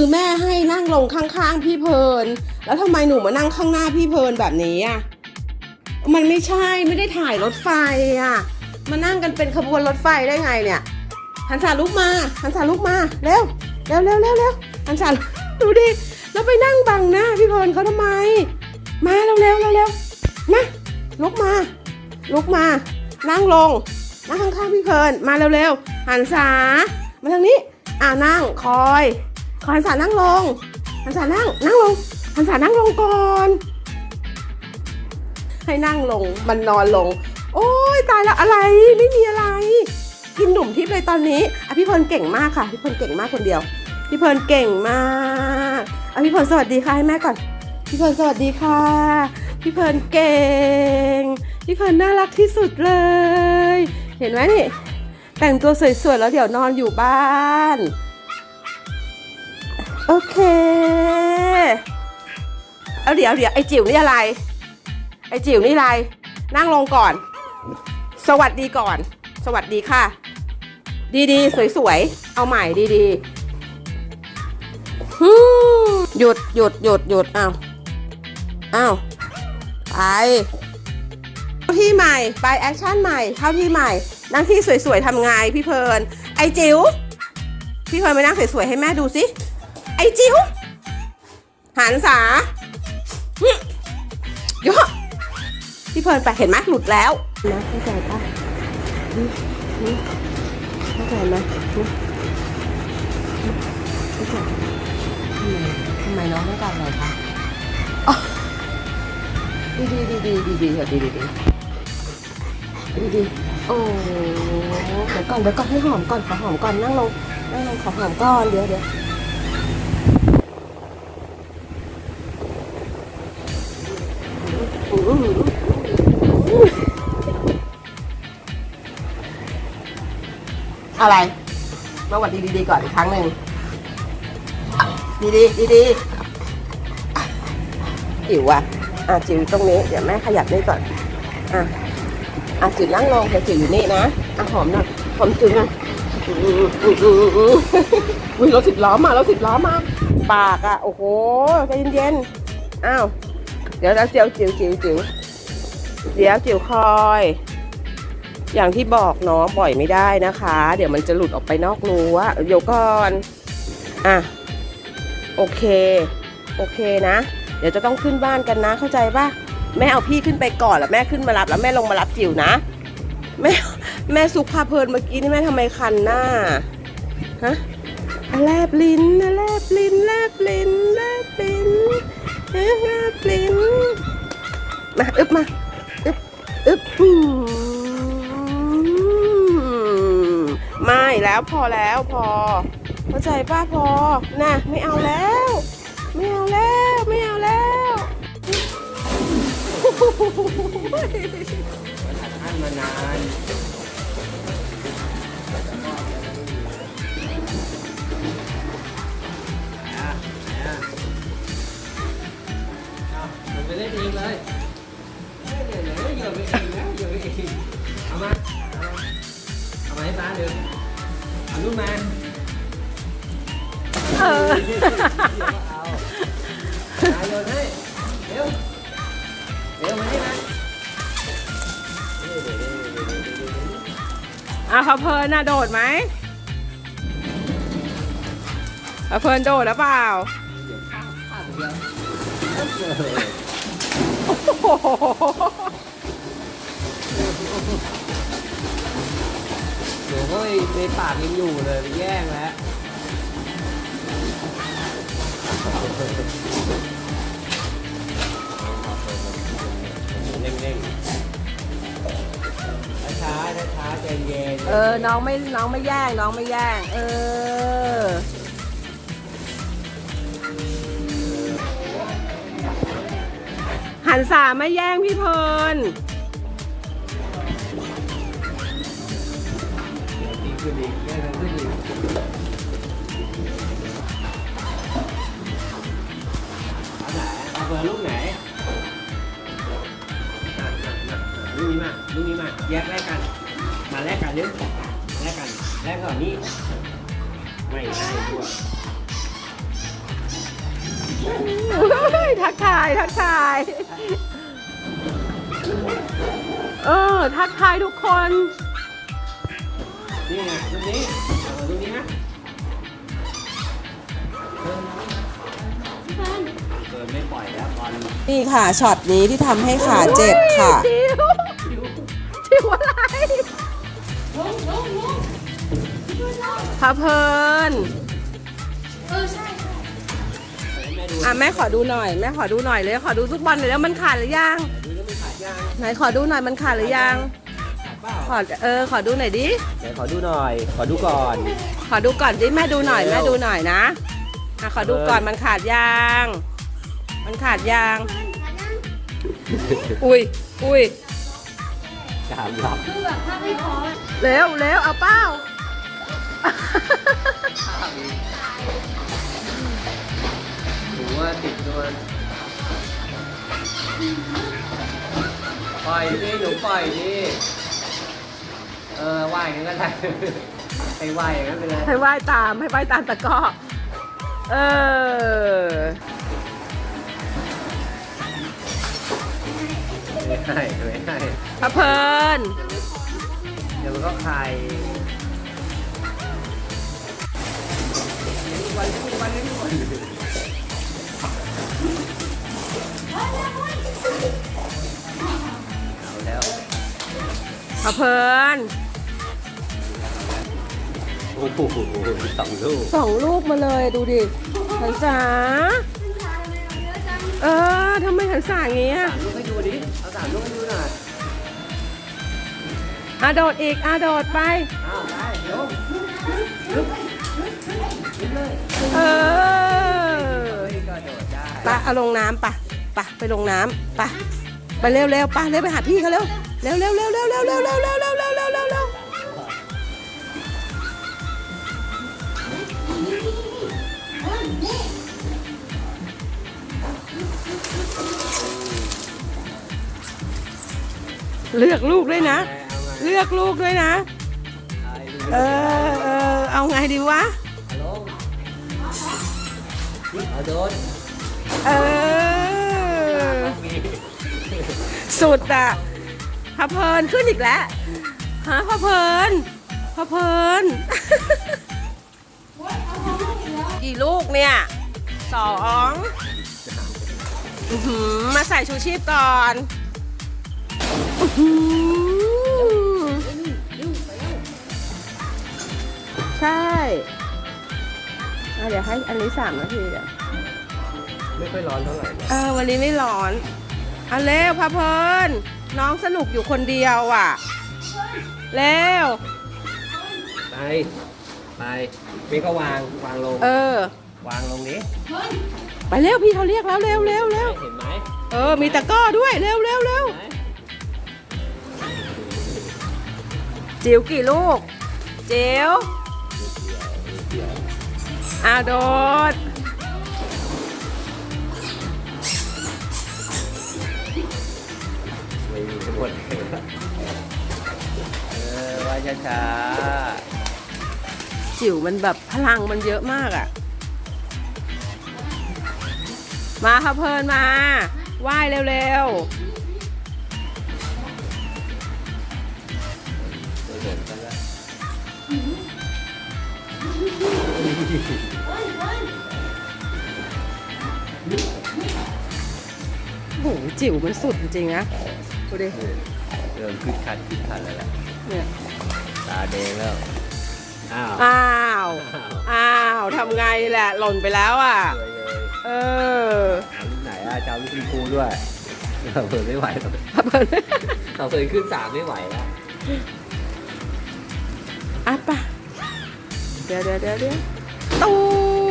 คือแม่ให้นั่งลงข้างๆพี่เพลิน แล้วทำไมหนูมานั่งข้างหน้าพี่เพลินแบบนี้อะ มันไม่ใช่ไม่ได้ถ่ายรถไฟอะ มานั่งกันเป็นขบวนรถไฟได้ไงเนี่ยหันษาลุกมาหันษาลุกมาเร็วเร็วเร็วเร็วเร็วหันษาดูดิแล้วไปนั่งบังหน้าพี่เพลินเขาทำไม มาเร็วเร็วเร็วเร็วมาลุกมา ลุกมา นั่งลงนั่งข้างๆพี่เพลินมาเร็วๆหันษามาทางนี้อ่านั่งคอย คอยหันษานั่งลงหันษานั่งนั่งลงหันษานั่งลงก่อนให้นั่งลงมันนอนลง โอ้ยตายแล้วอะไรไม่มีอะไร กินหนุ่มทิพย์เลยตอนนี้อพี่เพลินเก่งมากค่ะพี่เพลินเก่งมากคนเดียวพี่เพลินเก่งมากอพี่เพลินสวัสดีค่ะให้แม่ก่อน พี่เพลินสวัสดีค่ะ พี่เพลินเก่ง พี่เพลินน่ารักที่สุดเลย เห็นไหมนี่แต่งตัวสวยๆแล้วเดี๋ยวนอนอยู่บ้าน โอเค เอาเดี๋ยวเดี๋ยวไอจิ๋วนี่อะไร ไอจิ๋วนี่อะไร นั่งลงก่อน สวัสดีก่อน สวัสดีค่ะ ดีๆ สวยๆ เอาใหม่ดีๆฮึมหยุดหยุดหยุดหยุดอ้าวอ้าวไปเข้าที่ใหม่ ไปแอคชั่นใหม่ เข้าที่ใหม่ นั่งที่สวยๆทำไงพี่เพลิน ไอจิ๋วพี่เพลินไปนั่งสวยๆให้แม่ดูสิ ไอจิ๋วหันษาฮึเยอะพี่เพลินไปเห็นไหมหลุดแล้วนะเข้าใจปะนี่นี่เข้าใจไหมนี่เข้าใจทำไมทำไมน้องต้องการอะไรคะอ๋อดีดีดีดีดีดีดีดีดีดีดีโอ้เดี๋ยวก่อนเดี๋ยวก่อนให้หอมก่อนขอหอมก่อนนั่งลงนั่งลงขอหอมก่อนเดี๋ยวเดี๋ยว อะไรมาหวัดดีดีๆก่อนอีกครั้งหนึ่งดีดีดีดีจิ๋วอะอะจิ๋วตรงนี้เดี๋ยวแม่ขยับนี่ก่อนอะอะจิ๋วนั่งลงเดี๋ยวจิ๋วอยู่นี่นะอะหอมหน่อยหอมจิ๋วหน่อยอุ้ยรถสิบล้อมารถสิบล้อมาปากอะโอ้โหใจเย็นๆอ้าวเดี๋ยวแล้วจิ๋วจิ๋วจิ๋วจิ๋วเดี๋ยวจิ๋วคอย อย่างที่บอกเนาะปล่อยไม่ได้นะคะ เดี๋ยวมันจะหลุดออกไปนอกรั้วเดี๋ยวก่อนอะโอเค โอเคนะ เดี๋ยวจะต้องขึ้นบ้านกันนะ เข้าใจปะแม่เอาพี่ขึ้นไปก่อนแล้วแม่ขึ้นมารับแล้วแม่ลงมารับจิ๋วนะ แม่แม่สุขพาเพลินเมื่อกี้นี่แม่ทำไมคันหน้าฮะอะแลบลิ้นนะแลบลิ้นแลบลิ้นแลบลิ้นแลบลิ้นมาอึบมาอึบอึบ แล้วพอแล้วพอ เข้าใจป้าพอนะไม่เอาแล้ว ไม่เอาแล้วไม่เอาแล้วท่านมานานอะอะเอาลงไปเล่นเองเลยเดี๋ยวเดี๋ยวเหยียบไปเองนะเหยียบไปเองเอามาเอามาเอา มาเออเอาโยนให้เร็วเร็วมาให้มาเอาเขาเพลินน่ะโดดไหมเขาเพลินโดดหรือเปล่าโอ้โห หนูก็ไปในปากยังอยู่เลยไปแย่งแล้วเร่งๆช้าๆช้าๆใจเย็นเออ น้องไม่ น้องไม่แย่ง น้องไม่แย่ง เออ หันสาไม่แย่งพี่เพล เอาไหนเอาเบอร์ลูกไหนอะอะอะอะลูกนี้มาลูกนี้มาแยกแลกกัน มาแลกกันนึกแลกกันแลกก่อนนี่ไม่ได้ด้วยเฮ้ยทักทาย ทักทาย เออ ทักทายทุกคน นี่ไงตรงนี้เออตรงนี้นะ เกินไม่ปล่อยแล้วบอลนี่ค่ะช็อตนี้ที่ทำให้ขาเจ็บค่ะ จิวจิวอะไรพาเพลินแม่ดูอะแม่ขอดูหน่อย แม่ขอดูหน่อยเลยขอดูทุกบอลหน่อยแล้วมันขาดหรือยังดูแล้วไม่ขาดยางไหนขอดูหน่อยมันขาดหรือยังขาดเปล่าขอเออขอดูหน่อยดิเดี๋ยวขอดูหน่อย ขอดูก่อน ขอดูก่อนดิแม่ดูหน่อยเร็วแม่ดูหน่อยนะอะขอดูก่อนมันขาดยาง มันขาดยาง อุ้ย อุ้ยสามหลับเร็วเร็วเอาเป้า หนูว่าติดตัวปล่อยดิหนูปล่อยดิเออว่ายอย่างนั้นก็ได้ให้ว่ายอย่างนั้นไปเลยให้ว่ายตามให้ว่ายตามตะกร้อเออ ไม่ให้ไม่ให้พะเพลินเดี๋ยวมันก็คลายวันทุกวันทุกวันเอาแล้วพะเพลินโอ้โหสองลูกสองลูกมาเลยดูดิหันษาเออทำไมหันษาอย่างเงี้ย สามลูกให้ดูดิเอาสามลูกให้ดูหน่อยอะโดดอีกอะโดดไป อ้าวได้เดี๋ยวเออเฮ้ยก็โดดได้ปะเอาลงน้ำปะปะไปลงน้ำปะไปเร็วเร็วปะเร็วไปหาพี่เขาเร็วเร็วเร็วเร็วเร็วเร็วเร็วเร็วเร็วเร็วเร็วเร็วเร็วเร็ว เลือกลูกด้วยนะ เลือกลูกด้วยนะ เออเออเอาไงดีวะเออดนเออสุดอะพะเพลินขึ้นอีกแล้วฮะพะเพลินพะเพลินกี่ลูกเนี่ยสองมาใส่ชูชีพก่อน อื้อหือใช่อะเดี๋ยวให้อันนี้สามนาทีเดี๋ยวไม่ค่อยร้อนเท่าไหร่นะเออวันนี้ไม่ร้อนเอาเร็วพะเพลินน้องสนุกอยู่คนเดียวอะ เร็ว ไป ไปนี่ก็วางวางลง เออ วางลงนี้ไปเร็วพี่เขาเรียกแล้วเร็วเร็วเร็วเห็นไหมเออมีตะกร้อด้วยเร็วเร็วเร็ว เห็นไหม จิ๋วกี่ลูก จิ๋วอ่าโดด ไม่มีทั้งหมดเลยเออว่าช้าจิ๋วมันแบบพลังมันเยอะมากอะ มาพะเพลินมา ว่ายเร็วๆ โอ้โหจิ๋วมันสุดจริงๆนะดูดิเริ่มขึ้นคันขึ้นคันแล้วล่ะเนี่ยตาแดงแล้ว อ้าว อ้าว อ้าวทำไงแหละ หล่นไปแล้วอะ สวยเลยเออเอาลูกไหนอะจะเอาลูกคุณครูด้วยเราเผยไม่ไหวแล้วพะเพลินเราเผยขึ้นสามไม่ไหวแล้วอะปะเดี๋ยวเดี๋ยวเดี๋ยวเดี๋ยว 啊